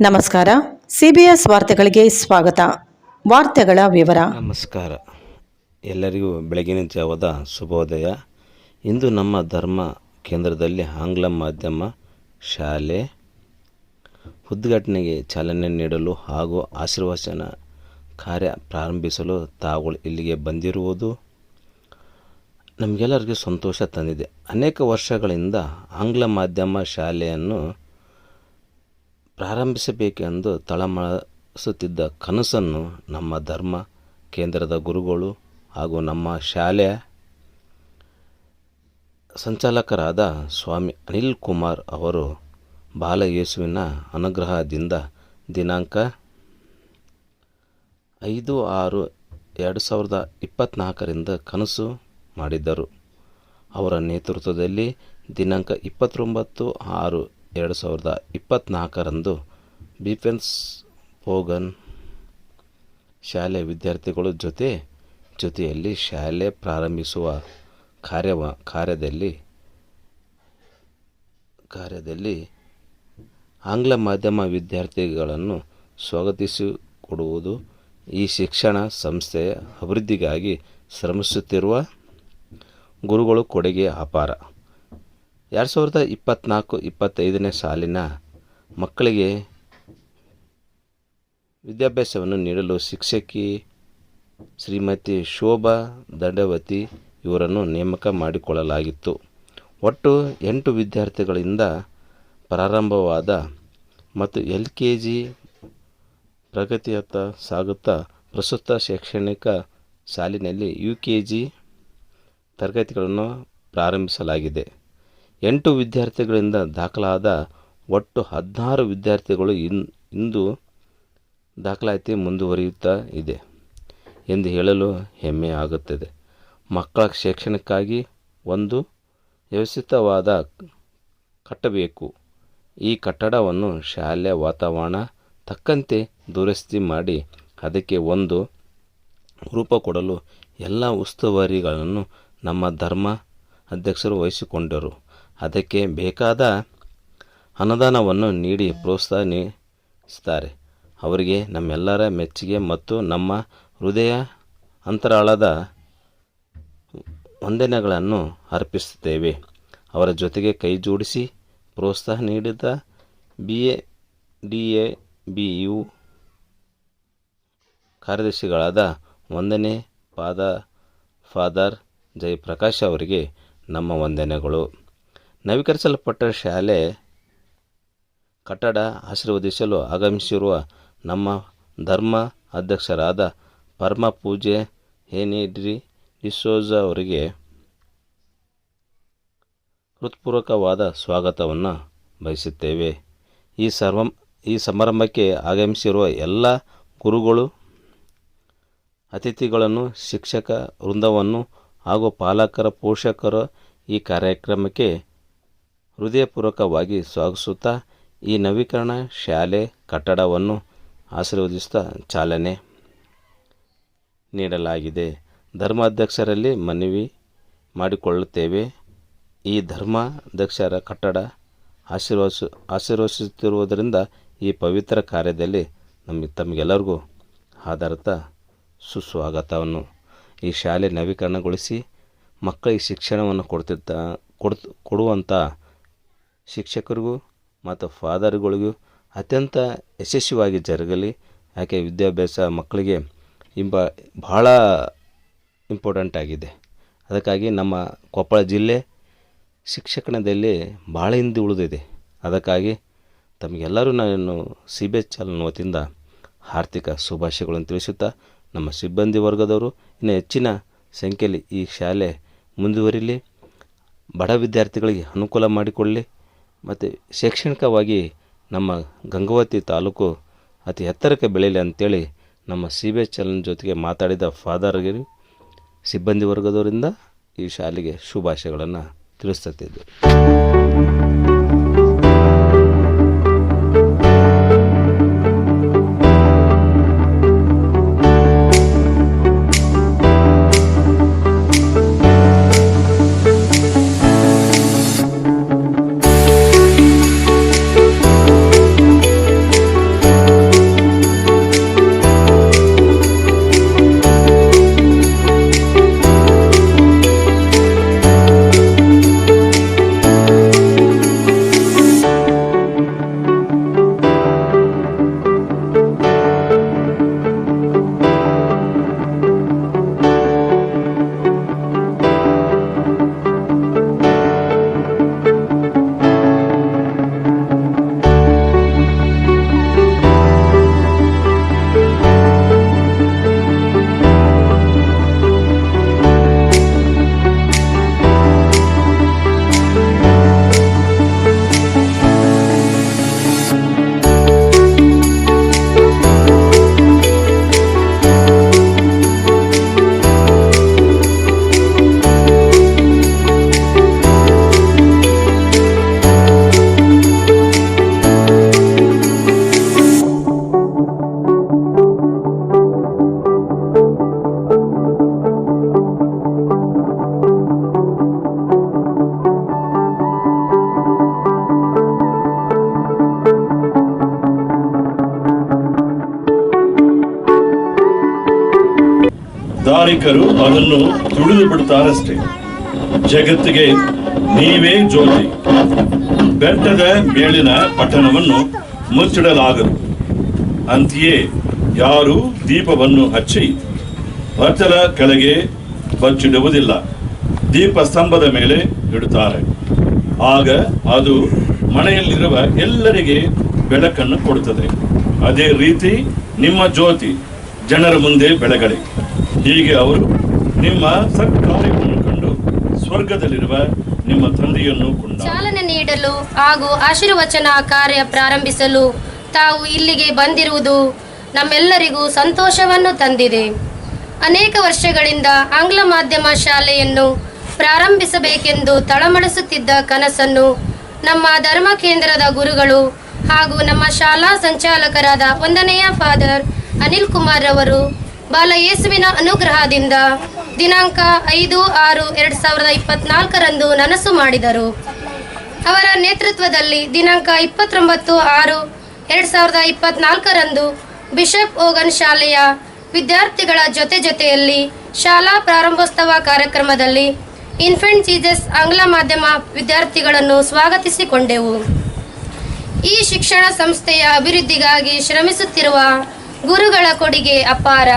ನಮಸ್ಕಾರ. ಸಿಬಿಎಸ್ ವಾರ್ತೆಗಳಿಗೆ ಸ್ವಾಗತ. ವಾರ್ತೆಗಳ ವಿವರ. ನಮಸ್ಕಾರ. ಎಲ್ಲರಿಗೂ ಬೆಳಗಿನ ಜಾವದ ಶುಭೋದಯ. ಇಂದು ನಮ್ಮ ಧರ್ಮ ಕೇಂದ್ರದಲ್ಲಿ ಆಂಗ್ಲ ಮಾಧ್ಯಮ ಶಾಲೆ ಉದ್ಘಾಟನೆಗೆ ಚಾಲನೆ ನೀಡಲು ಹಾಗೂ ಆಶೀರ್ವಚನ ಕಾರ್ಯ ಪ್ರಾರಂಭಿಸಲು ತಾವುಗಳು ಇಲ್ಲಿಗೆ ಬಂದಿರುವುದು ನಮಗೆಲ್ಲರಿಗೂ ಸಂತೋಷ ತಂದಿದೆ. ಅನೇಕ ವರ್ಷಗಳಿಂದ ಆಂಗ್ಲ ಮಾಧ್ಯಮ ಶಾಲೆಯನ್ನು ಪ್ರಾರಂಭಿಸಬೇಕೆಂದು ತಳಮಳಿಸುತ್ತಿದ್ದ ಕನಸನ್ನು ನಮ್ಮ ಧರ್ಮ, ಕೇಂದ್ರದ ಗುರುಗಳು ಹಾಗೂ ನಮ್ಮ ಶಾಲೆಯ ಸಂಚಾಲಕರಾದ ಸ್ವಾಮಿ ಅನಿಲ್ ಕುಮಾರ್ ಅವರು ಬಾಲಯೇಸುವಿನ ಅನುಗ್ರಹದಿಂದ ದಿನಾಂಕ ಐದು ಆರು ಎರಡು ಸಾವಿರದ ಇಪ್ಪತ್ತ್ನಾಲ್ಕರಿಂದ ಕನಸು ಮಾಡಿದ್ದರು. ಅವರ ನೇತೃತ್ವದಲ್ಲಿ ದಿನಾಂಕ ಇಪ್ಪತ್ತೊಂಬತ್ತು ಆರು ಎರಡು ಸಾವಿರದ ಇಪ್ಪತ್ತ್ನಾಲ್ಕರಂದು ಬಿಪೆನ್ಸ್ ಪೋಗನ್ ಶಾಲೆ ವಿದ್ಯಾರ್ಥಿಗಳು ಜೊತೆ ಜೊತೆಯಲ್ಲಿ ಶಾಲೆ ಪ್ರಾರಂಭಿಸುವ ಕಾರ್ಯವ, ಕಾರ್ಯದಲ್ಲಿ ಕಾರ್ಯದಲ್ಲಿ ಆಂಗ್ಲ ಮಾಧ್ಯಮ ವಿದ್ಯಾರ್ಥಿಗಳನ್ನು ಸ್ವಾಗತಿಸಿಕೊಡುವುದು ಈ ಶಿಕ್ಷಣ ಸಂಸ್ಥೆಯ ಅಭಿವೃದ್ಧಿಗಾಗಿ ಶ್ರಮಿಸುತ್ತಿರುವ ಗುರುಗಳು ಕೊಡುಗೆ ಅಪಾರ. ಎರಡು ಸಾವಿರದ ಇಪ್ಪತ್ತ್ನಾಲ್ಕು ಇಪ್ಪತ್ತೈದನೇ ಸಾಲಿನ ಮಕ್ಕಳಿಗೆ ವಿದ್ಯಾಭ್ಯಾಸವನ್ನು ನೀಡಲು ಶಿಕ್ಷಕಿ ಶ್ರೀಮತಿ ಶೋಭಾ ದಂಡವತಿ ಇವರನ್ನು ನೇಮಕ ಮಾಡಿಕೊಳ್ಳಲಾಗಿತ್ತು. ಒಟ್ಟು ಎಂಟು ವಿದ್ಯಾರ್ಥಿಗಳಿಂದ ಪ್ರಾರಂಭವಾದ ಮತ್ತು ಎಲ್ ಕೆ ಜಿ ಪ್ರಗತಿಯತ್ತ ಸಾಗುತ್ತಾ ಪ್ರಸ್ತುತ ಶೈಕ್ಷಣಿಕ ಸಾಲಿನಲ್ಲಿ ಯು ಕೆ ಜಿ ತರಗತಿಗಳನ್ನು ಪ್ರಾರಂಭಿಸಲಾಗಿದೆ. ಎಂಟು ವಿದ್ಯಾರ್ಥಿಗಳಿಂದ ದಾಖಲಾದ ಒಟ್ಟು ಹದಿನಾರು ವಿದ್ಯಾರ್ಥಿಗಳು ಇನ್, ಇಂದು ದಾಖಲಾತಿ ಮುಂದುವರಿಯುತ್ತಾ ಇದೆ ಎಂದು ಹೇಳಲು ಹೆಮ್ಮೆ ಆಗುತ್ತದೆ. ಮಕ್ಕಳ ಶಿಕ್ಷಣಕ್ಕಾಗಿ ಒಂದು ವ್ಯವಸ್ಥಿತವಾದ ಕಟ್ಟಬೇಕು. ಈ ಕಟ್ಟಡವನ್ನು ಶಾಲೆಯ ವಾತಾವರಣ ತಕ್ಕಂತೆ ದುರಸ್ತಿ ಮಾಡಿ ಅದಕ್ಕೆ ಒಂದು ರೂಪ ಕೊಡಲು ಎಲ್ಲ ಉಸ್ತುವಾರಿಗಳನ್ನು ನಮ್ಮ ಧರ್ಮ ಅಧ್ಯಕ್ಷರು ವಹಿಸಿಕೊಂಡರು. ಅದಕ್ಕೆ ಬೇಕಾದ ಅನುದಾನವನ್ನು ನೀಡಿ ಪ್ರೋತ್ಸಾಹಿಸುತ್ತಾರೆ ಅವರಿಗೆ ನಮ್ಮೆಲ್ಲರ ಮೆಚ್ಚುಗೆ ಮತ್ತು ನಮ್ಮ ಹೃದಯ ಅಂತರಾಳದ ವಂದನೆಗಳನ್ನು ಅರ್ಪಿಸುತ್ತೇವೆ. ಅವರ ಜೊತೆಗೆ ಕೈ ಜೋಡಿಸಿ ಪ್ರೋತ್ಸಾಹ ನೀಡಿದ B A D A B U ಕಾರ್ಯದರ್ಶಿಗಳಾದ ವಂದನೆ ಪಾದ, ಫಾದರ್ ಜಯಪ್ರಕಾಶ್ ಅವರಿಗೆ ನಮ್ಮ ವಂದನೆಗಳು. ನವೀಕರಿಸಲ್ಪಟ್ಟ ಶಾಲೆ ಕಟ್ಟಡ ಆಶೀರ್ವದಿಸಲು ಆಗಮಿಸಿರುವ ನಮ್ಮ ಧರ್ಮ ಅಧ್ಯಕ್ಷರಾದ ಪರಮ ಪೂಜೆ ಹೇನಿಡ್ರಿ ಡಿಸೋಜ ಅವರಿಗೆ ಹೃತ್ಪೂರ್ವಕವಾದ ಸ್ವಾಗತವನ್ನು ಬಯಸುತ್ತೇವೆ. ಈ ಸರ್ವ, ಈ ಸಮಾರಂಭಕ್ಕೆ ಆಗಮಿಸಿರುವ ಎಲ್ಲ ಗುರುಗಳು, ಅತಿಥಿಗಳನ್ನು, ಶಿಕ್ಷಕ ವೃಂದವನ್ನು ಹಾಗೂ ಪಾಲಕರ ಪೋಷಕರು ಈ ಕಾರ್ಯಕ್ರಮಕ್ಕೆ ಹೃದಯಪೂರ್ವಕವಾಗಿ ಸ್ವಾಗತಿಸುತ್ತಾ ಈ ನವೀಕರಣ ಶಾಲೆ ಕಟ್ಟಡವನ್ನು ಆಶೀರ್ವದಿಸುತ್ತಾ ಚಾಲನೆ ನೀಡಲಾಗಿದೆ. ಧರ್ಮಾಧ್ಯಕ್ಷರಲ್ಲಿ ಮನವಿ ಮಾಡಿಕೊಳ್ಳುತ್ತೇವೆ. ಈ ಧರ್ಮಾಧ್ಯಕ್ಷರ ಕಟ್ಟಡ ಆಶೀರ್ವದಿಸು, ಆಶೀರ್ವದಿಸುತ್ತಿರುವುದರಿಂದ ಈ ಪವಿತ್ರ ಕಾರ್ಯದಲ್ಲಿ ನಮಗೆ ತಮಗೆಲ್ಲರಿಗೂ ಆಧಾರಿತ ಸುಸ್ವಾಗತವನ್ನು. ಈ ಶಾಲೆ ನವೀಕರಣಗೊಳಿಸಿ ಮಕ್ಕಳಿಗೆ ಶಿಕ್ಷಣವನ್ನು ಕೊಡ್ತಿದ್ದ, ಕೊಡ್ ಕೊಡುವಂಥ ಶಿಕ್ಷಕರಿಗೂ ಮತ್ತು ಫಾದರ್ಗಳಿಗೂ ಅತ್ಯಂತ ಯಶಸ್ವಿಯಾಗಿ ಜರುಗಲಿ. ಯಾಕೆ ವಿದ್ಯಾಭ್ಯಾಸ ಮಕ್ಕಳಿಗೆ ಇಂಬ ಭಾಳ ಇಂಪಾರ್ಟೆಂಟ್ ಆಗಿದೆ. ಅದಕ್ಕಾಗಿ ನಮ್ಮ ಕೊಪ್ಪಳ ಜಿಲ್ಲೆ ಶಿಕ್ಷಣದಲ್ಲಿ ಭಾಳ ಹಿಂದೆ ಉಳಿದಿದೆ. ಅದಕ್ಕಾಗಿ ತಮಗೆಲ್ಲರೂ ನಾನು ಸಿ ಬಿ ಎಚ್ ಚಾನಲ್ ವತಿಯಿಂದ ಆರ್ಥಿಕ ಶುಭಾಶಯಗಳನ್ನು ತಿಳಿಸುತ್ತಾ ನಮ್ಮ ಸಿಬ್ಬಂದಿ ವರ್ಗದವರು ಇನ್ನು ಹೆಚ್ಚಿನ ಸಂಖ್ಯೆಯಲ್ಲಿ ಈ ಶಾಲೆ ಮುಂದುವರಿಲಿ. ಬಡ ವಿದ್ಯಾರ್ಥಿಗಳಿಗೆ ಅನುಕೂಲ ಮಾಡಿಕೊಳ್ಳಿ ಮತ್ತು ಶೈಕ್ಷಣಿಕವಾಗಿ ನಮ್ಮ ಗಂಗಾವತಿ ತಾಲೂಕು ಅತಿ ಎತ್ತರಕ್ಕೆ ಬೆಳೀಲಿ ಅಂತೇಳಿ ನಮ್ಮ ಸಿ ಬಿ ಎಸ್ ಚಾನಲ್ ಜೊತೆಗೆ ಮಾತಾಡಿದ ಫಾದರ್ಗೆ ಸಿಬ್ಬಂದಿ ವರ್ಗದವರಿಂದ ಈ ಶಾಲೆಗೆ ಶುಭಾಶಯಗಳನ್ನು ತಿಳಿಸುತ್ತಿದ್ದೆ ವ್ಯಾವಹಾರಿಕರು ಅದನ್ನು ತುಳಿದು ಬಿಡುತ್ತಾರಷ್ಟೇ ಜಗತ್ತಿಗೆ ನೀವೇ ಜ್ಯೋತಿ. ಬೆಟ್ಟದ ಮೇಲಿನ ಪಟ್ಟಣವನ್ನು ಮುಚ್ಚಿಡಲಾಗದು. ಅಂತೆಯೇ ಯಾರು ದೀಪವನ್ನು ಹಚ್ಚಿ ಬಚ್ಚಲ ಕೆಳಗೆ ಬಚ್ಚಿಡುವುದಿಲ್ಲ. ದೀಪ ಸ್ತಂಭದ ಮೇಲೆ ಇಡುತ್ತಾರೆ. ಆಗ ಅದು ಮನೆಯಲ್ಲಿರುವ ಎಲ್ಲರಿಗೆ ಬೆಳಕನ್ನು ಕೊಡುತ್ತದೆ. ಅದೇ ರೀತಿ ನಿಮ್ಮ ಜ್ಯೋತಿ ಜನರ ಮುಂದೆ ಬೆಳಗಲಿ. ಹೀಗೆ ಅವರು ನಿಮ್ಮ ಸತ್ಕಾರ್ಯವನ್ನು ಕಂಡು ಸ್ವರ್ಗದಲ್ಲಿರುವ ನಿಮ್ಮ ತಂದೆಯನ್ನು ಚಾಲನೆ ನೀಡಲು ಹಾಗೂ ಆಶೀರ್ವಚನ ಕಾರ್ಯ ಪ್ರಾರಂಭಿಸಲು ತಾವು ಇಲ್ಲಿಗೆ ಬಂದಿರುವುದು ನಮ್ಮೆಲ್ಲರಿಗೂ ಸಂತೋಷವನ್ನು ತಂದಿದೆ. ಅನೇಕ ವರ್ಷಗಳಿಂದ ಆಂಗ್ಲ ಮಾಧ್ಯಮ ಶಾಲೆಯನ್ನು ಪ್ರಾರಂಭಿಸಬೇಕೆಂದು ತಳಮಳಿಸುತ್ತಿದ್ದ ಕನಸನ್ನು ನಮ್ಮ ಧರ್ಮ ಕೇಂದ್ರದ ಗುರುಗಳು ಹಾಗೂ ನಮ್ಮ ಶಾಲಾ ಸಂಚಾಲಕರಾದ ಒಂದನೆಯ ಫಾದರ್ ಅನಿಲ್ ಕುಮಾರ್ ರವರು ಬಾಲಯೇಸುವಿನ ಅನುಗ್ರಹದಿಂದ ದಿನಾಂಕ ಐದು ಆರು ಎರಡು ಸಾವಿರದ ಇಪ್ಪತ್ನಾಲ್ಕರಂದು ನನಸು ಮಾಡಿದರು. ಅವರ ನೇತೃತ್ವದಲ್ಲಿ ದಿನಾಂಕ ಇಪ್ಪತ್ತೊಂಬತ್ತು ಆರು ಎರಡು ಸಾವಿರದ ಇಪ್ಪತ್ನಾಲ್ಕರಂದು ಬಿಷಪ್ ಓಗನ್ ಶಾಲೆಯ ವಿದ್ಯಾರ್ಥಿಗಳ ಜೊತೆ ಜೊತೆಯಲ್ಲಿ ಶಾಲಾ ಪ್ರಾರಂಭೋತ್ಸವ ಕಾರ್ಯಕ್ರಮದಲ್ಲಿ ಇನ್ಫೆಂಟ್ ಜೀಸಸ್ ಆಂಗ್ಲ ಮಾಧ್ಯಮ ವಿದ್ಯಾರ್ಥಿಗಳನ್ನು ಸ್ವಾಗತಿಸಿಕೊಂಡೆವು. ಈ ಶಿಕ್ಷಣ ಸಂಸ್ಥೆಯ ಅಭಿವೃದ್ಧಿಗಾಗಿ ಶ್ರಮಿಸುತ್ತಿರುವ ಗುರುಗಳ ಕೊಡುಗೆ ಅಪಾರ.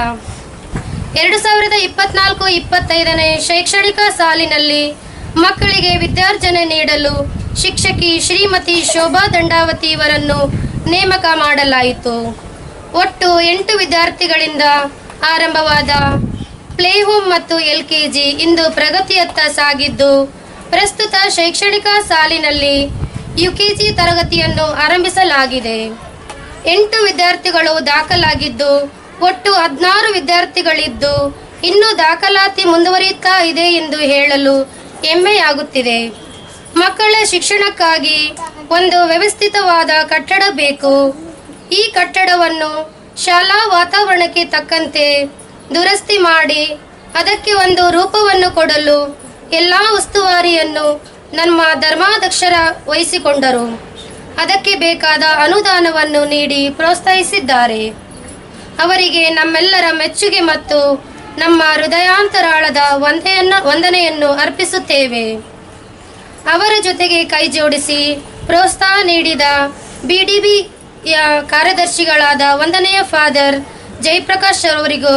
ಎರಡು ಸಾವಿರದ ಇಪ್ಪತ್ನಾಲ್ಕು ಇಪ್ಪತ್ತೈದನೇ ಶೈಕ್ಷಣಿಕ ಸಾಲಿನಲ್ಲಿ ಮಕ್ಕಳಿಗೆ ವಿದ್ಯಾರ್ಜನೆ ನೀಡಲು ಶಿಕ್ಷಕಿ ಶ್ರೀಮತಿ ಶೋಭಾ ದಂಡಾವತಿ ಇವರನ್ನು ನೇಮಕ ಮಾಡಲಾಯಿತು. ಒಟ್ಟು ಎಂಟು ವಿದ್ಯಾರ್ಥಿಗಳಿಂದ ಆರಂಭವಾದ ಪ್ಲೇ ಹೋಮ್ ಮತ್ತು ಎಲ್ ಕೆ ಜಿ ಇಂದು ಪ್ರಗತಿಯತ್ತ ಸಾಗಿದ್ದು, ಪ್ರಸ್ತುತ ಶೈಕ್ಷಣಿಕ ಸಾಲಿನಲ್ಲಿ ಯುಕೆಜಿ ತರಗತಿಯನ್ನು ಆರಂಭಿಸಲಾಗಿದೆ. ಎಂಟು ವಿದ್ಯಾರ್ಥಿಗಳು ದಾಖಲಾಗಿದ್ದು, ಒಟ್ಟು ಹದಿನಾರು ವಿದ್ಯಾರ್ಥಿಗಳಿದ್ದು, ಇನ್ನು ದಾಖಲಾತಿ ಮುಂದುವರಿಯುತ್ತಾ ಇದೆ ಎಂದು ಹೇಳಲು ಹೆಮ್ಮೆಯಾಗುತ್ತಿದೆ. ಮಕ್ಕಳ ಶಿಕ್ಷಣಕ್ಕಾಗಿ ಒಂದು ವ್ಯವಸ್ಥಿತವಾದ ಕಟ್ಟಡ ಬೇಕು. ಈ ಕಟ್ಟಡವನ್ನು ಶಾಲಾ ವಾತಾವರಣಕ್ಕೆ ತಕ್ಕಂತೆ ದುರಸ್ತಿ ಮಾಡಿ, ಅದಕ್ಕೆ ಒಂದು ರೂಪವನ್ನು ಕೊಡಲು ಎಲ್ಲ ಉಸ್ತುವಾರಿಯನ್ನು ನಮ್ಮ ಧರ್ಮಾಧ್ಯಕ್ಷರ ವಹಿಸಿಕೊಂಡರು. ಅದಕ್ಕೆ ಬೇಕಾದ ಅನುದಾನವನ್ನು ನೀಡಿ ಪ್ರೋತ್ಸಾಹಿಸಿದ್ದಾರೆ. ಅವರಿಗೆ ನಮ್ಮೆಲ್ಲರ ಮೆಚ್ಚುಗೆ ಮತ್ತು ನಮ್ಮ ಹೃದಯಾಂತರಾಳದ ವಂದೆಯನ್ನು, ವಂದನೆಯನ್ನು ಅರ್ಪಿಸುತ್ತೇವೆ. ಅವರ ಜೊತೆಗೆ ಕೈ ಜೋಡಿಸಿ ಪ್ರೋತ್ಸಾಹ ನೀಡಿದ ಬಿಡಿಬಿಯ ಕಾರ್ಯದರ್ಶಿಗಳಾದ ವಂದನೆಯ ಫಾದರ್ ಜಯಪ್ರಕಾಶ್ ಅವರಿಗೂ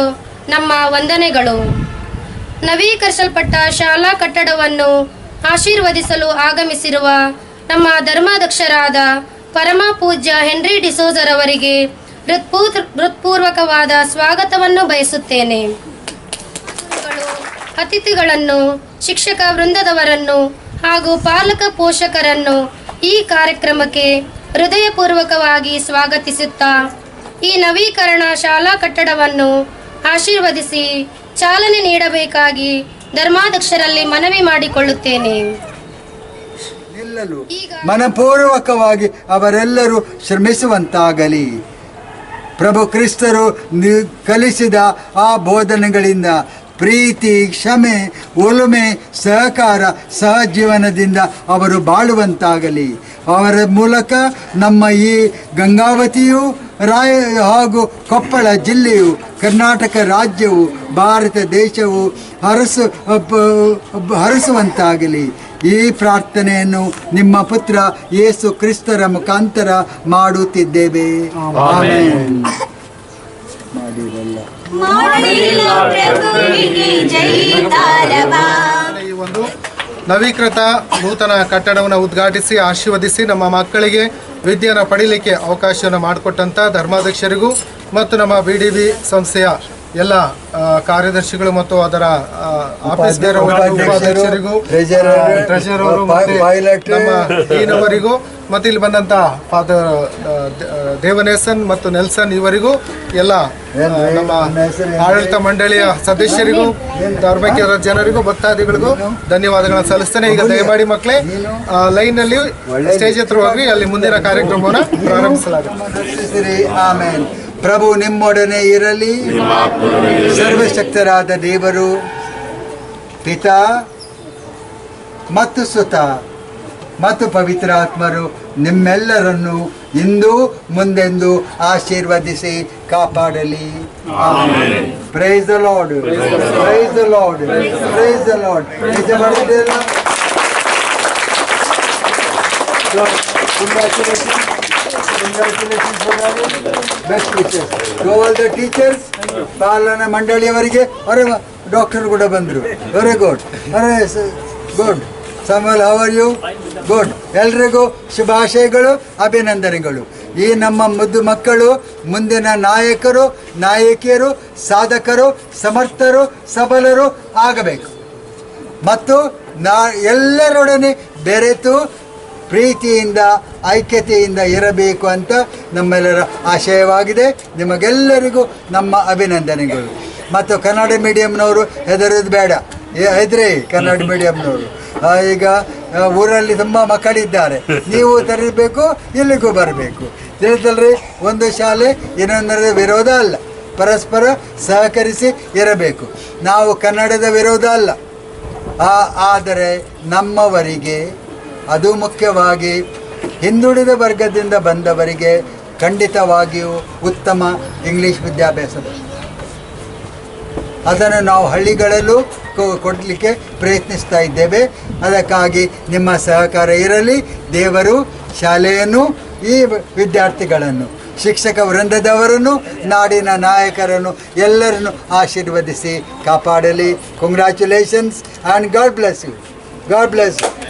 ನಮ್ಮ ವಂದನೆಗಳು. ನವೀಕರಿಸಲ್ಪಟ್ಟ ಶಾಲಾ ಕಟ್ಟಡವನ್ನು ಆಶೀರ್ವದಿಸಲು ಆಗಮಿಸಿರುವ ನಮ್ಮ ಧರ್ಮಾಧ್ಯಕ್ಷರಾದ ಪರಮ ಪೂಜ್ಯ ಹೆನ್ರಿ ಡಿಸೋಜರ್ ಅವರಿಗೆ ಹೃತ್ಪೂರ್, ಹೃತ್ಪೂರ್ವಕವಾದ ಸ್ವಾಗತವನ್ನು ಬಯಸುತ್ತೇನೆ. ಅತಿಥಿಗಳನ್ನು, ಶಿಕ್ಷಕ ವೃಂದದವರನ್ನು ಹಾಗೂ ಪಾಲಕ ಪೋಷಕರನ್ನು ಈ ಕಾರ್ಯಕ್ರಮಕ್ಕೆ ಹೃದಯಪೂರ್ವಕವಾಗಿ ಸ್ವಾಗತಿಸುತ್ತಾ ಈ ನವೀಕರಣ ಶಾಲಾ ಕಟ್ಟಡವನ್ನು ಆಶೀರ್ವದಿಸಿ ಚಾಲನೆ ನೀಡಬೇಕಾಗಿ ಧರ್ಮಾಧ್ಯಕ್ಷರಲ್ಲಿ ಮನವಿ ಮಾಡಿಕೊಳ್ಳುತ್ತೇನೆ. ಮನಪೂರ್ವಕವಾಗಿ ಅವರೆಲ್ಲರೂ ಶ್ರಮಿಸುವಂತಾಗಲಿ. ಪ್ರಭು ಕ್ರಿಸ್ತರು ಕಲಿಸಿದ ಆ ಬೋಧನೆಗಳಿಂದ ಪ್ರೀತಿ ಕ್ಷಮೆ ಒಲುಮೆ ಸಹಕಾರ ಸಹಜೀವನದಿಂದ ಅವರು ಬಾಳುವಂತಾಗಲಿ. ಅವರ ಮೂಲಕ ನಮ್ಮ ಈ ಗಂಗಾವತಿಯು ರಾಯ ಹಾಗೂ ಕೊಪ್ಪಳ ಜಿಲ್ಲೆಯು ಕರ್ನಾಟಕ ರಾಜ್ಯವು ಭಾರತ ದೇಶವು ಹರಸು ಹರಸುವಂತಾಗಲಿ. ಈ ಪ್ರಾರ್ಥನೆಯನ್ನು ನಿಮ್ಮ ಪುತ್ರ ಯೇಸು ಕ್ರಿಸ್ತರ ಮುಖಾಂತರ ಮಾಡುತ್ತಿದ್ದೇವೆ ಆಮೆನ್. ಒಂದು ನವೀಕೃತ ನೂತನ ಕಟ್ಟಡವನ್ನು ಉದ್ಘಾಟಿಸಿ ಆಶೀರ್ವದಿಸಿ ನಮ್ಮ ಮಕ್ಕಳಿಗೆ ವಿದ್ಯೆಯನ್ನು ಪಡೀಲಿಕ್ಕೆ ಅವಕಾಶವನ್ನು ಮಾಡಿಕೊಟ್ಟಂಥ ಧರ್ಮಾಧ್ಯಕ್ಷರಿಗೂ ಮತ್ತು ನಮ್ಮ ಬಿ ಡಿ ಬಿ ಸಂಸ್ಥೆಯ ಎಲ್ಲ ಕಾರ್ಯದರ್ಶಿಗಳು ಮತ್ತು ಅದರ ಆಫೀಸ್ ಉಪಾಧ್ಯಕ್ಷರಿಗೂ ಟ್ರೆಜರರು ಮತ್ತೆ ಇಲ್ಲಿ ಬಂದಂತ ಫಾದರ್ ದೇವನೇಸನ್ ಮತ್ತು ನೆಲ್ಸನ್ ಇವರಿಗೂ ಎಲ್ಲ ನಮ್ಮ ಆಡಳಿತ ಮಂಡಳಿಯ ಸದಸ್ಯರಿಗೂ ಧಾರ್ಮಿಕ ಜನರಿಗೂ ಭಕ್ತಾದಿಗಳಿಗೂ ಧನ್ಯವಾದಗಳನ್ನು ಸಲ್ಲಿಸ್ತೇನೆ. ಈಗ ದಯಮಾಡಿ ಮಕ್ಕಳೇ ಲೈನ್ನಲ್ಲಿ ಸ್ಟೇಜ್ ಹತ್ರ ಹೋಗಿ ಅಲ್ಲಿ ಮುಂದಿನ ಕಾರ್ಯಕ್ರಮವನ್ನು ಪ್ರಾರಂಭಿಸಲಾಗುತ್ತೆ. ಪ್ರಭು ನಿಮ್ಮೊಡನೆ ಇರಲಿ. ಸರ್ವಶಕ್ತರಾದ ದೇವರು ಪಿತಾ ಮತ್ತು ಸುತ ಮತ್ತು ಪವಿತ್ರ ಆತ್ಮರು ನಿಮ್ಮೆಲ್ಲರನ್ನು ಇಂದು ಮುಂದೆಂದು ಆಶೀರ್ವದಿಸಿ ಕಾಪಾಡಲಿ. Praise the lord praise the lord praise the lord ನಿಜ ಮಾಡಿದೆಯಲ್ಲ So, congratulations. All the teachers ಪಾಲನಾ ಮಂಡಳಿಯವರಿಗೆ ಅರೆ ಡಾಕ್ಟರ್ ಕೂಡ ಬಂದರು. ವೆರಿ ಗುಡ್ ಅರೆ ಗುಡ್ ಸಮಲ್ ಅವರ್ ಯು ಗುಡ್ ಎಲ್ರಿಗೂ ಶುಭಾಶಯಗಳು ಅಭಿನಂದನೆಗಳು. ಈ ನಮ್ಮ ಮುದ್ದು ಮಕ್ಕಳು ಮುಂದಿನ ನಾಯಕರು ನಾಯಕಿಯರು ಸಾಧಕರು ಸಮರ್ಥರು ಸಬಲರು ಆಗಬೇಕು. ಮತ್ತು ನಾ ಎಲ್ಲರೊಡನೆ ಬೆರೆತು ಪ್ರೀತಿಯಿಂದ ಐಕ್ಯತೆಯಿಂದ ಇರಬೇಕು ಅಂತ ನಮ್ಮೆಲ್ಲರ ಆಶಯವಾಗಿದೆ. ನಿಮಗೆಲ್ಲರಿಗೂ ನಮ್ಮ ಅಭಿನಂದನೆಗಳು. ಮತ್ತು ಕನ್ನಡ ಮೀಡಿಯಂನವರು ಹೆದರೋದು ಬೇಡ. ಹೆದ್ರಿ ಕನ್ನಡ ಮೀಡಿಯಂನವರು ಈಗ ಊರಲ್ಲಿ ತುಂಬ ಮಕ್ಕಳಿದ್ದಾರೆ. ನೀವು ತರಬೇಕು ಇಲ್ಲಿಗೂ ಬರಬೇಕು. ತಿಳಿದಲ್ರಿ ಒಂದು ಶಾಲೆ ಇನ್ನೊಂದರ ವಿರೋಧ ಅಲ್ಲ. ಪರಸ್ಪರ ಸಹಕರಿಸಿ ಇರಬೇಕು. ನಾವು ಕನ್ನಡದ ವಿರೋಧ ಅಲ್ಲ. ಆದರೆ ನಮ್ಮವರಿಗೆ ಅದು ಮುಖ್ಯವಾಗಿ ಹಿಂದುಳಿದ ವರ್ಗದಿಂದ ಬಂದವರಿಗೆ ಖಂಡಿತವಾಗಿಯೂ ಉತ್ತಮ ಇಂಗ್ಲಿಷ್ ವಿದ್ಯಾಭ್ಯಾಸ. ಅದನ್ನು ನಾವು ಹಳ್ಳಿಗಳಲ್ಲೂ ಕೊಡಲಿಕ್ಕೆ ಪ್ರಯತ್ನಿಸ್ತಾ ಇದ್ದೇವೆ. ಅದಕ್ಕಾಗಿ ನಿಮ್ಮ ಸಹಕಾರ ಇರಲಿ. ದೇವರು ಶಾಲೆಯನ್ನು, ಈ ವಿದ್ಯಾರ್ಥಿಗಳನ್ನು, ಶಿಕ್ಷಕ ವೃಂದದವರನ್ನು, ನಾಡಿನ ನಾಯಕರನ್ನು, ಎಲ್ಲರನ್ನು ಆಶೀರ್ವದಿಸಿ ಕಾಪಾಡಲಿ. Congratulations and God bless you God bless you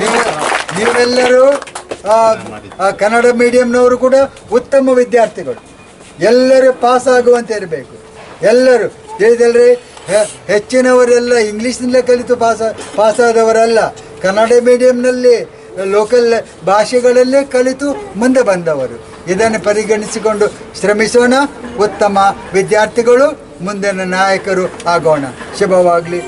ನೀವು ನೀವೆಲ್ಲರೂ ಕನ್ನಡ ಮೀಡಿಯಂನವರು ಕೂಡ ಉತ್ತಮ ವಿದ್ಯಾರ್ಥಿಗಳು. ಎಲ್ಲರೂ ಪಾಸ್ ಆಗುವಂತೆ ಇರಬೇಕು. ಎಲ್ಲರೂ, ತಿಳಿದಲ್ರಿ ಹೆಚ್ಚಿನವರೆಲ್ಲ ಇಂಗ್ಲೀಷ್ನಿಂದ ಕಲಿತು ಪಾಸ್ ಪಾಸಾದವರಲ್ಲ ಕನ್ನಡ ಮೀಡಿಯಂನಲ್ಲಿ ಲೋಕಲ್ ಭಾಷೆಗಳಲ್ಲೇ ಕಲಿತು ಮುಂದೆ ಬಂದವರು. ಇದನ್ನು ಪರಿಗಣಿಸಿಕೊಂಡು ಶ್ರಮಿಸೋಣ. ಉತ್ತಮ ವಿದ್ಯಾರ್ಥಿಗಳು. ಮುಂದಿನ ನಾಯಕರು ಆಗೋಣ. ಶುಭವಾಗಲಿ.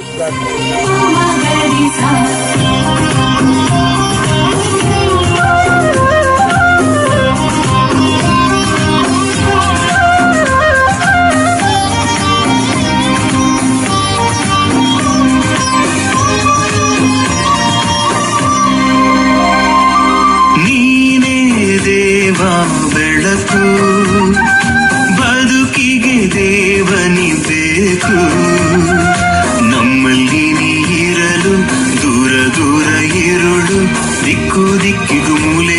ಬೆಳಕು ಬದುಕಿಗೆ ದೇವನಿ. ಬೇಕು ನಮ್ಮಲ್ಲಿ ನೀ ಇರಲು ದೂರ ದೂರ ಇರುಳು ದಿಕ್ಕು ದಿಕ್ಕಿಗೂ ಮೂಲೆ ಮೂಲೆಗೂ ಹರಡು